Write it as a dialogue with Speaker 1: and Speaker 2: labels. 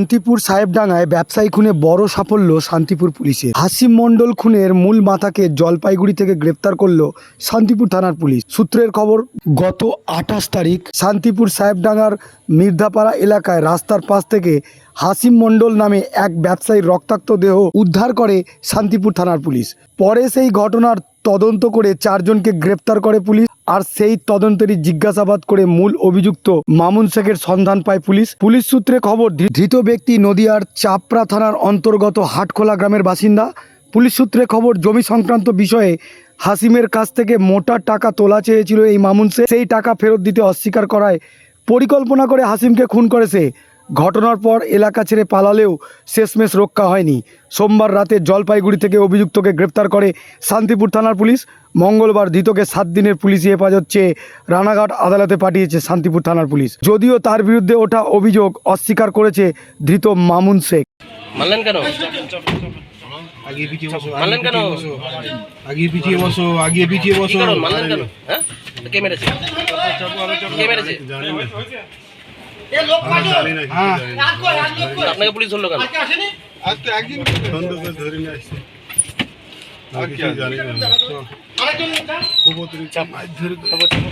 Speaker 1: শান্তিপুর সাহেবডাঙ্গায় ব্যবসায়ী খুনে বড় সাফল্য শান্তিপুর পুলিশের হাসিম মণ্ডল খুনের মূল মাথাকে জলপাইগুড়ি থেকে গ্রেপ্তার করল শান্তিপুর থানার পুলিশ। সূত্রের খবর, গত আঠাশ তারিখ শান্তিপুর সাহেবডাঙ্গার মির্ধাপাড়া এলাকায় রাস্তার পাশ থেকে হাসিম মণ্ডল নামে এক ব্যবসায়ীর রক্তাক্ত দেহ উদ্ধার করে শান্তিপুর থানার পুলিশ। পরে সেই ঘটনার তদন্ত করে চারজনকে গ্রেপ্তার করে পুলিশ। আর সেই তদন্তেরই জিজ্ঞাসাবাদ করে মূল অভিযুক্ত মামুন শেখের সন্ধান পায় পুলিশ। পুলিশ সূত্রে খবর ধৃত ব্যক্তি নদিয়ার চাপড়া থানার অন্তর্গত হাটখোলা গ্রামের বাসিন্দা। পুলিশ সূত্রে খবর, জমি সংক্রান্ত বিষয়ে হাসিমের কাছ থেকে মোটা টাকা তোলা চেয়েছিল এই মামুন শেখ। সেই টাকা ফেরত দিতে অস্বীকার করায় পরিকল্পনা করে হাসিমকে খুন করেছে ঘটনার পর এলাকা ছেড়ে পালালেও শেষমেশ রক্ষা হয়নি। সোমবার রাতে জলপাইগুড়ি থেকে অভিযুক্তকে গ্রেপ্তার করে শান্তিপুর থানার পুলিশ। মঙ্গলবার ধৃতকে সাত দিনের পুলিশি হেফাজত চেয়ে রানাঘাট আদালতে পাঠিয়েছে শান্তিপুর থানার পুলিশ। যদিও তার বিরুদ্ধে ওঠা অভিযোগ অস্বীকার করেছে ধৃত মামুন শেখ।
Speaker 2: মানলেন কেন?
Speaker 3: আগে পিছিয়ে বসো
Speaker 2: মানলেন কেন?
Speaker 3: আগে পিছিয়ে বসো আগে পিছিয়ে বসো।
Speaker 2: মানলেন কেন? হ্যাঁ? কে মেরেছে? কে মেরেছে?
Speaker 3: হ্যাঁ
Speaker 2: আপনাকে পুলিশ ধরলো কেন?
Speaker 4: সন্দেহ করে ধরে নিয়ে আসছে। খুব অতিরিক্ত।